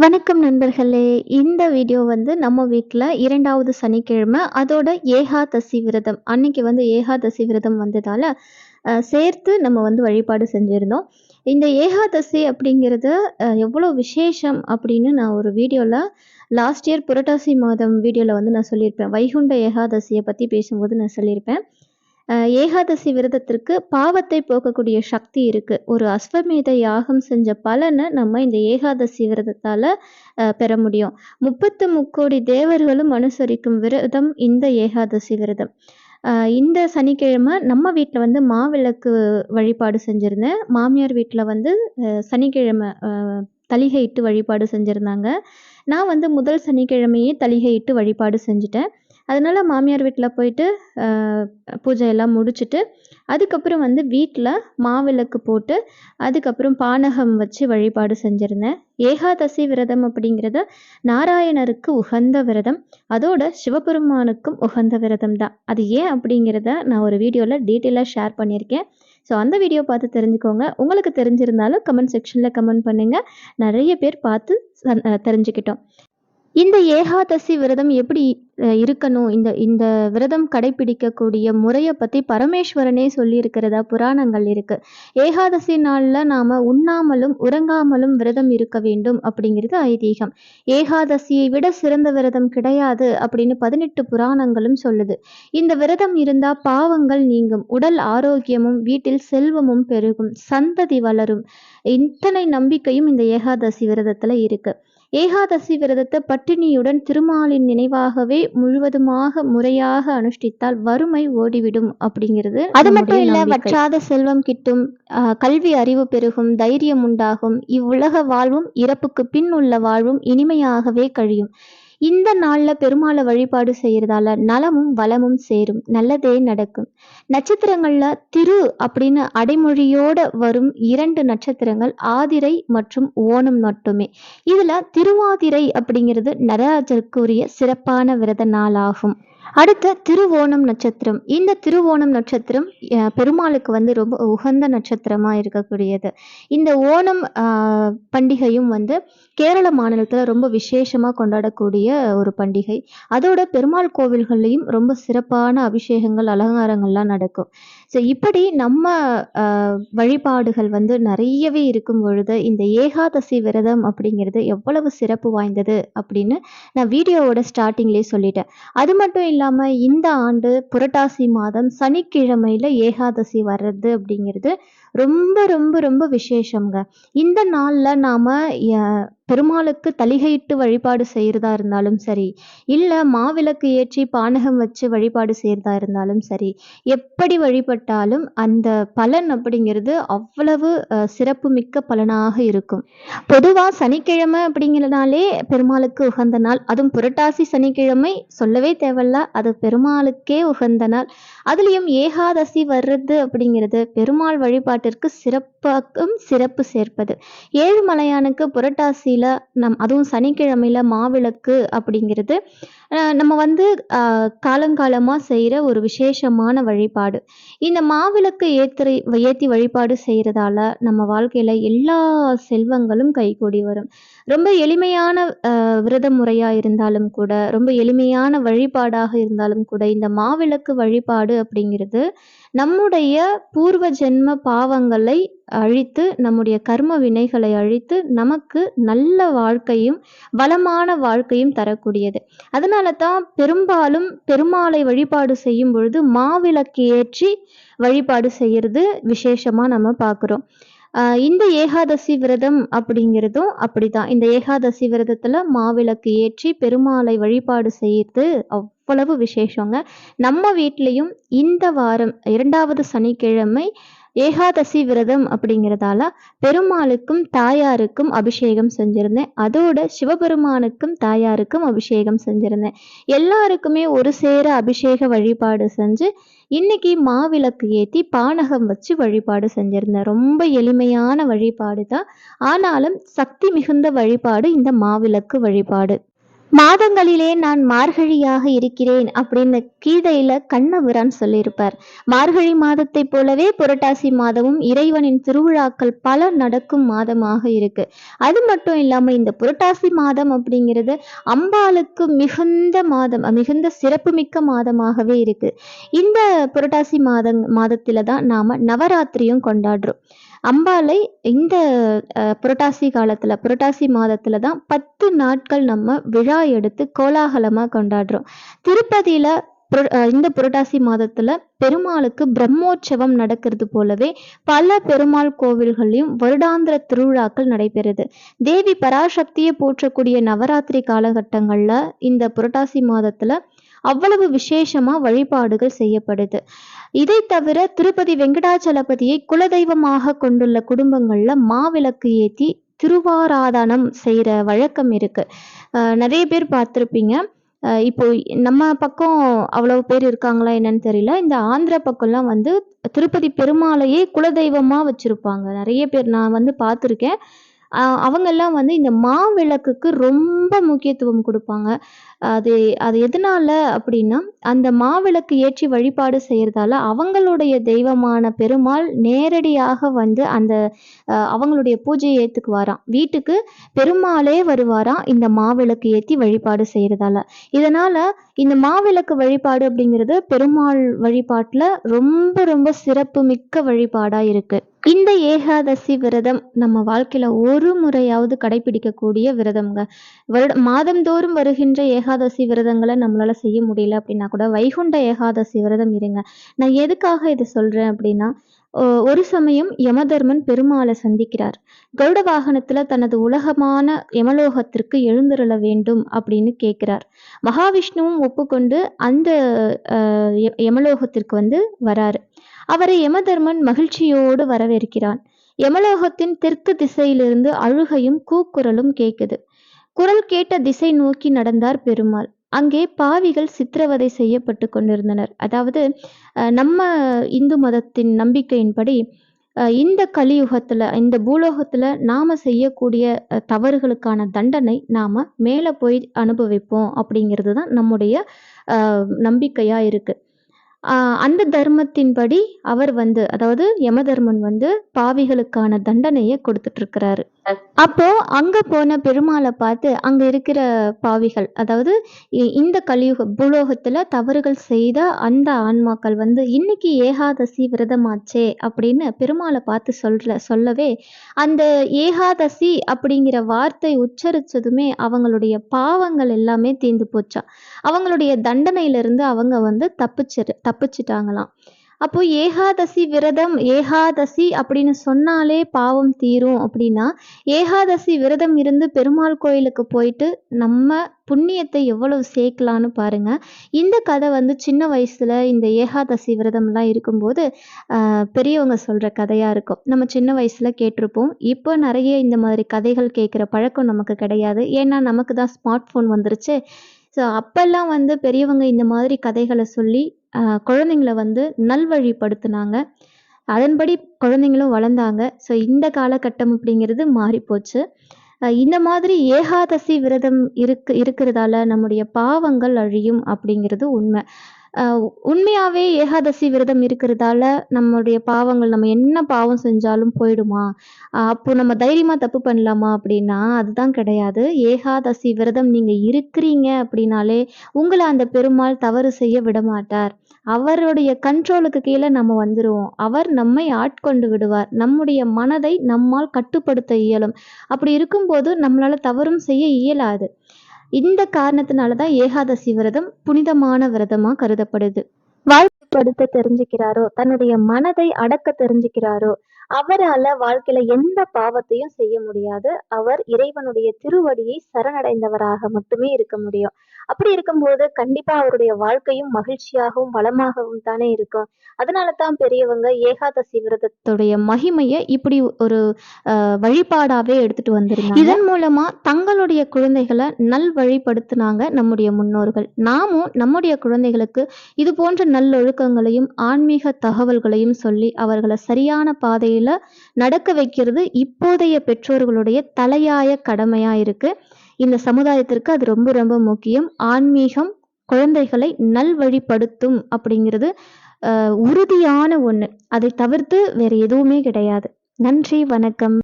வணக்கம் நண்பர்களே! இந்த வீடியோ வந்து நம்ம வீட்டில் இரண்டாவது சனிக்கிழமை, அதோட ஏகாதசி விரதம். அன்னைக்கு வந்து ஏகாதசி விரதம் வந்ததால் சேர்த்து நம்ம வந்து வழிபாடு செஞ்சுருந்தோம் இந்த ஏகாதசி அப்படிங்கிறது எவ்வளோ விசேஷம் அப்படின்னு நான் ஒரு வீடியோவில் லாஸ்ட் இயர் புரட்டாசி மாதம் வீடியோவில் வந்து நான் சொல்லியிருப்பேன். வைகுண்ட ஏகாதசியை பற்றி பேசும்போது நான் சொல்லியிருப்பேன். ஏகாதசி விரதத்திற்கு பாவத்தை போக்கக்கூடிய சக்தி இருக்குது ஒரு அஸ்வமேத யாகம் செஞ்ச பலனை நம்ம இந்த ஏகாதசி விரதத்தால் பெற முடியும். 33 தேவர்களும் அனுசரிக்கும் விரதம் இந்த ஏகாதசி விரதம். இந்த சனிக்கிழமை நம்ம வீட்டில் வந்து மாவிளக்கு வழிபாடு செஞ்சுருந்தேன் மாமியார் வீட்டில் வந்து சனிக்கிழமை அ வழிபாடு செஞ்சுருந்தாங்க நான் வந்து முதல் சனிக்கிழமையே தளிகையிட்டு வழிபாடு செஞ்சுட்டேன். அதனால் மாமியார் வீட்டில் போயிட்டு பூஜையெல்லாம் முடிச்சுட்டு, அதுக்கப்புறம் வந்து வீட்டில் மாவிளக்கு போட்டு, அதுக்கப்புறம் பானகம் வச்சு வழிபாடு செஞ்சுருந்தேன் ஏகாதசி விரதம் அப்படிங்கிறது நாராயணருக்கு உகந்த விரதம். அதோட சிவபெருமானுக்கும் உகந்த விரதம் தான். அது ஏன் அப்படிங்கிறத நான் ஒரு வீடியோவில் டீட்டெயிலாக ஷேர் பண்ணியிருக்கேன். ஸோ அந்த வீடியோ பார்த்து தெரிஞ்சுக்கோங்க. உங்களுக்கு தெரிஞ்சிருந்தாலும் கமெண்ட் செக்ஷனில் கமெண்ட் பண்ணுங்கள் நிறைய பேர் பார்த்து தெரிஞ்சுக்கிட்டோம். இந்த ஏகாதசி விரதம் எப்படி இருக்கணும்? இந்த இந்த விரதம் கடைப்பிடிக்கக்கூடிய முறையை பற்றி பரமேஸ்வரனே சொல்லியிருக்கிறதா புராணங்கள் இருக்கு. ஏகாதசி நாளில் நாம் உண்ணாமலும், உறங்காமலும் விரதம் இருக்க வேண்டும் அப்படிங்கிறது ஐதீகம். ஏகாதசியை விட சிறந்த விரதம் கிடையாது அப்படின்னு 18 புராணங்களும் சொல்லுது. இந்த விரதம் இருந்தால் பாவங்கள் நீங்கும், உடல் ஆரோக்கியமும், வீட்டில் செல்வமும் பெருகும், சந்ததி வளரும். இத்தனை நம்பிக்கையும் இந்த ஏகாதசி விரதத்தில் இருக்குது ஏகாதசி விரதத்த பட்டினியுடன் திருமாலின் நினைவாகவே முழுவதுமாக முறையாக அனுஷ்டித்தால் வறுமை ஓடிவிடும் அப்படிங்கிறது அது மட்டும் இல்ல வற்றாத செல்வம் கிட்டும், கல்வி அறிவு பெருகும், தைரியம் உண்டாகும். இவ்வுலக வாழ்வும், இறப்புக்கு பின் உள்ள வாழ்வும் இனிமையாகவே கழியும். இந்த நாள்ல பெருமாளை வழிபாடு செய்யறதால நலமும், வளமும் சேரும். நல்லதே நடக்கும். நட்சத்திரங்கள்ல திரு அப்படின்னு அடைமொழியோட வரும் இரண்டு நட்சத்திரங்கள் ஆதிரை மற்றும் ஓணம் மட்டுமே. இதுல திருவாதிரை அப்படிங்கிறது நடராஜருக்குரிய சிறப்பான விரத நாளாகும். அடுத்து திருவோணம் நட்சத்திரம். இந்த திருவோணம் நட்சத்திரம் பெருமாளுக்கு வந்து ரொம்ப உகந்த நட்சத்திரமா இருக்கக்கூடியது. இந்த ஓணம் பண்டிகையும் வந்து கேரள மாநிலத்தில் ரொம்ப விசேஷமாக கொண்டாடக்கூடிய ஒரு பண்டிகை. அதோட பெருமாள் கோவில்கள்லையும் ரொம்ப சிறப்பான அபிஷேகங்கள், அலங்காரங்கள்லாம் நடக்கும். ஸோ இப்படி நம்ம வழிபாடுகள் வந்து நிறையவே இருக்கும் பொழுது, இந்த ஏகாதசி விரதம் அப்படிங்கிறது எவ்வளவு சிறப்பு வாய்ந்தது அப்படின்னு நான் வீடியோவோட ஸ்டார்டிங்லேயே சொல்லிட்டேன். அது மட்டும் இல்லாமல் இந்த ஆண்டு புரட்டாசி மாதம் சனிக்கிழமையில் ஏகாதசி வர்றது அப்படிங்கிறது ரொம்ப ரொம்ப ரொம்ப விசேஷங்க இந்த நாளில் நாம் பெருமாளுக்கு தலிகையிட்டு வழிபாடு செய்கிறதா இருந்தாலும் சரி, இல்லை மாவிளக்கு ஏற்றி பானகம் வச்சு வழிபாடு செய்கிறதா இருந்தாலும் சரி, எப்படி வழிபட்டாலும் அந்த பலன் அப்படிங்கிறது அவ்வளவு சிறப்பு மிக்க பலனாக இருக்கும். பொதுவாக சனிக்கிழமை அப்படிங்கிறனாலே பெருமாளுக்கு உகந்த நாள். அதுவும் புரட்டாசி சனிக்கிழமை சொல்லவே தேவையில்ல. அது பெருமாளுக்கே உகந்த நாள். அதுலயும் ஏகாதசி வர்றது அப்படிங்கிறது பெருமாள் வழிபாட்டிற்கு சிறப்பாக்கும் சிறப்பு சேர்ப்பது. ஏழுமலையானுக்கு புரட்டாசி நம் அதுவும் சனிக்கிழமையில மாவிளக்கு அப்படிங்கிறது நம்ம வந்து அ காலங்காலமா செய்ற ஒரு விசேஷமான வழிபாடு. இந்த மாவிளக்கு ஏத்துறை ஏத்தி வழிபாடு செய்கிறதால நம்ம வாழ்க்கையில எல்லா செல்வங்களும் கைகூடி வரும். ரொம்ப எளிமையான விரத முறையா இருந்தாலும் கூட, ரொம்ப எளிமையான வழிபாடாக இருந்தாலும் கூட, இந்த மாவிளக்கு வழிபாடு அப்படிங்கிறது நம்முடைய பூர்வ ஜென்ம பாவங்களை அழித்து, நம்முடைய கர்ம வினைகளை அழித்து, நமக்கு நல்ல வாழ்க்கையும், வளமான வாழ்க்கையும் தரக்கூடியது. அதனால தான் பெரும்பாலும் பெருமாளை வழிபாடு செய்யும் பொழுது மாவிளக்கு ஏற்றி வழிபாடு செய்யறது விசேஷமா நம்ம பார்க்குறோம். இந்த ஏகாதசி விரதம் அப்படிங்கிறதும் அப்படிதான். இந்த ஏகாதசி விரதத்துல மாவிளக்கு ஏற்றி பெருமாளை வழிபாடு செய்து அவ்வளவு விசேஷங்க. நம்ம வீட்லயும் இந்த வாரம் இரண்டாவது சனிக்கிழமை ஏகாதசி விரதம் அப்படிங்கிறதால பெருமாளுக்கும், தாயாருக்கும் அபிஷேகம் செஞ்சுருந்தேன் அதோட சிவபெருமானுக்கும், தாயாருக்கும் அபிஷேகம் செஞ்சுருந்தேன் எல்லாருக்குமே ஒரு சேர அபிஷேக வழிபாடு செஞ்சு, இன்னைக்கு மாவிளக்கு ஏற்றி பானகம் வச்சு வழிபாடு செஞ்சுருந்தேன் ரொம்ப எளிமையான வழிபாடு தான். ஆனாலும் சக்தி மிகுந்த வழிபாடு இந்த மாவிளக்கு வழிபாடு. மாதங்களிலே நான் மார்கழியாக இருக்கிறேன் அப்படின்னு கீதையில கண்ணபிரான் சொல்லியிருப்பார். மார்கழி மாதத்தைப் போலவே புரட்டாசி மாதமும் இறைவனின் திருவிழாக்கள் பல நடக்கும் மாதமாக இருக்கு. அது மட்டும் இல்லாம இந்த புரட்டாசி மாதம் அப்படிங்கிறது அம்பாளுக்கு மிகுந்த மாதம் மிகுந்த சிறப்புமிக்க மாதமாகவே இருக்கு. இந்த புரட்டாசி மாதம் மாதத்துல தான் நாம நவராத்திரியும் கொண்டாடுறோம். அம்பாளை இந்த புரட்டாசி காலத்துல புரட்டாசி மாதத்துல தான் பத்து நாட்கள் நம்ம விழா விழா எடுத்து கோலாகலமாக கொண்டாடுறோம். திருப்பதியில் இந்த புரட்டாசி மாதத்துல பெருமாளுக்கு பிரம்மோற்சவம் நடக்கிறது போலவே பல பெருமாள் கோவில்களையும் வருடாந்திர திருவிழாக்கள் நடைபெறுது. தேவி பராசக்தியை போற்றக்கூடிய நவராத்திரி காலகட்டங்கள்ல இந்த புரட்டாசி மாதத்துல அவ்வளவு விசேஷமா வழிபாடுகள் செய்யப்படுது. இதை தவிர திருப்பதி வெங்கடாச்சலபதியை குலதெய்வமாக கொண்டுள்ள குடும்பங்கள்ல மாவிளக்கு ஏத்தி திருவாராதனம் செய்கிற வழக்கம் இருக்கு. நிறைய பேர் பார்த்துருப்பீங்க. இப்போ நம்ம பக்கம் அவ்வளவு பேர் இருக்காங்களா என்னன்னு தெரியல. இந்த ஆந்திர பக்கம்லாம் வந்து திருப்பதி பெருமாளையே குலதெய்வமா வச்சிருப்பாங்க. நிறைய பேர் நான் வந்து பார்த்துருக்கேன். அவங்கெல்லாம் வந்து இந்த மாவிளக்குக்கு ரொம்ப முக்கியத்துவம் கொடுப்பாங்க. அது அது எதனால அப்படின்னா அந்த மாவிளக்கு ஏற்றி வழிபாடு செய்கிறதால அவங்களுடைய தெய்வமான பெருமாள் நேரடியாக வந்து அந்த அவங்களுடைய பூஜையை ஏற்றுக்குவாராம். வீட்டுக்கு பெருமாளே வருவாராம் இந்த மாவிளக்கு ஏற்றி வழிபாடு செய்கிறதால இதனால் இந்த மாவிளக்கு வழிபாடு அப்படிங்கிறது பெருமாள் வழிபாட்டில் ரொம்ப ரொம்ப சிறப்பு மிக்க வழிபாடாக இருக்குது இந்த ஏகாதசி விரதம் நம்ம வாழ்க்கையில ஒரு முறையாவது கடைபிடிக்கக்கூடிய விரதம்ங்க. வருட மாதந்தோறும் வருகின்ற ஏகாதசி விரதங்களை நம்மளால செய்ய முடியல அப்படின்னா கூட வைகுண்ட ஏகாதசி விரதம் இருங்க. நான் எதுக்காக இதை சொல்றேன் அப்படின்னா ஒரு சமயம் யமதர்மன் பெருமாளை சந்திக்கிறார். கருட வாகனத்துல தனது உலகமான யமலோகத்திற்கு எழுந்தருள வேண்டும் அப்படின்னு கேட்கிறார். மகாவிஷ்ணுவும் ஒப்புக்கொண்டு அந்த யமலோகத்திற்கு வந்து வராரு. அவரை யமதர்மன் மகிழ்ச்சியோடு வரவேற்கிறான். யமலோகத்தின் தெற்கு திசையிலிருந்து அழுகையும் கூக்குரலும் கேட்குது. குரல் கேட்ட திசை நோக்கி நடந்தார் பெருமாள். அங்கே பாவிகள் சித்திரவதை செய்யப்பட்டு கொண்டிருந்தனர். அதாவது நம்ம இந்து மதத்தின் நம்பிக்கையின்படி இந்த கலியுகத்தில் இந்த பூலோகத்தில் நாம் செய்யக்கூடிய தவறுகளுக்கான தண்டனை நாம் மேலே போய் அனுபவிப்போம் அப்படிங்கிறது தான் நம்முடைய நம்பிக்கையாக இருக்குது அந்த தர்மத்தின்படி அவர் வந்து அதாவது யமதர்மன் வந்து பாவிகளுக்கான தண்டனையை கொடுத்துட்ருக்கிறாரு அப்போ அங்க போன பெருமாளை பார்த்து அங்க இருக்கிற பாவிகள் அதாவது இந்த கலியுக பூலோகத்துல தவறுகள் செய்த அந்த ஆன்மாக்கள் வந்து இன்னைக்கு ஏகாதசி விரதமாச்சே அப்படின்னு பெருமாளை பார்த்து சொல்ற சொல்லவே அந்த ஏகாதசி அப்படிங்கிற வார்த்தை உச்சரிச்சதுமே அவங்களுடைய பாவங்கள் எல்லாமே தீர்ந்து போச்சா. அவங்களுடைய தண்டனையிலிருந்து அவங்க வந்து தப்பிச்சிரு தப்பிச்சிட்டாங்களாம். அப்போ ஏகாதசி விரதம் ஏகாதசி அப்படின்னு சொன்னாலே பாவம் தீரும் அப்படின்னா ஏகாதசி விரதம் இருந்து பெருமாள் கோயிலுக்கு போயிட்டு நம்ம புண்ணியத்தை எவ்வளவு சேர்க்கலான்னு பாருங்க. இந்த கதை வந்து சின்ன வயசுல இந்த ஏகாதசி விரதம்லாம் இருக்கும்போது பெரியவங்க சொல்ற கதையா இருக்கும். நம்ம சின்ன வயசுல கேட்டிருப்போம். இப்போ நிறைய இந்த மாதிரி கதைகள் கேட்குற பழக்கம் நமக்கு கிடையாது. ஏன்னா நமக்கு தான் ஸ்மார்ட் ஃபோன் வந்துருச்சு. ஸோ அப்போல்லாம் வந்து பெரியவங்க இந்த மாதிரி கதைகளை சொல்லி குழந்தைங்கள வந்து நல்வழிப்படுத்துனாங்க. அதன்படி குழந்தைங்களும் வளர்ந்தாங்க. ஸோ இந்த காலகட்டம் அப்படிங்கிறது மாறிப்போச்சு. இந்த மாதிரி ஏகாதசி விரதம் இருக்கு இருக்கிறதால நம்முடைய பாவங்கள் அழியும் அப்படிங்கிறது உண்மை. உண்மையாவே ஏகாதசி விரதம் இருக்கிறதால நம்மளுடைய பாவங்கள் நம்ம என்ன பாவம் செஞ்சாலும் போயிடுமா? அப்போ நம்ம தைரியமா தப்பு பண்ணலாமா அப்படின்னா அதுதான் கிடையாது. ஏகாதசி விரதம் நீங்க இருக்கிறீங்க அப்படின்னாலே உங்களை அந்த பெருமாள் தவறு செய்ய விடமாட்டார். அவருடைய கண்ட்ரோலுக்கு கீழே நம்ம வந்துருவோம். அவர் நம்மை ஆட்கொண்டு விடுவார். நம்முடைய மனதை நம்மால் கட்டுப்படுத்த இயலும். அப்படி இருக்கும்போது நம்மளால தவறும் செய்ய இயலாது. இந்த காரணத்தினால தான் ஏகாதசி விரதம் புனிதமான விரதமா கருதப்படுது. வாழ்க்கைப்படுத்த தெரிஞ்சுக்கிறாரோ தன்னுடைய மனதை அடக்க தெரிஞ்சுக்கிறாரோ அவரால வாழ்க்கையில எந்த பாவத்தையும் செய்ய முடியாது. அவர் இறைவனுடைய திருவடியை சரணடைந்தவராக மட்டுமே இருக்க முடியும். அப்படி இருக்கும்போது கண்டிப்பா அவருடைய வாழ்க்கையும் மகிழ்ச்சியாகவும் வளமாகவும் தானே இருக்கும். அதனால தான் பெரியவங்க ஏகாதசி விரதத்துடைய மகிமையை இப்படி ஒரு வழிபாடாவே எடுத்துட்டு வந்திருந்தாங்க. இதன் மூலமா தங்களுடைய குழந்தைகளை நல் வழிபடுத்தினாங்க நம்முடைய முன்னோர்கள். நாமும் நம்முடைய குழந்தைகளுக்கு இது போன்ற நல்லொழுக்கங்களையும் ஆன்மீக தகவல்களையும் சொல்லி அவர்களை சரியான பாதையில் நடக்க வைக்கிறது இப்போதைய பெற்றோர்களுடைய தலையாய கடமையா இருக்கு. இந்த சமுதாயத்திற்கு அது ரொம்ப ரொம்ப முக்கியம். ஆன்மீகம் குழந்தைகளை நல்வழிப்படுத்தும் அப்படிங்கிறது உறுதியான ஒன்று அதை தவிர்த்து வேறு எதுவுமே கிடையாது. நன்றி வணக்கம்.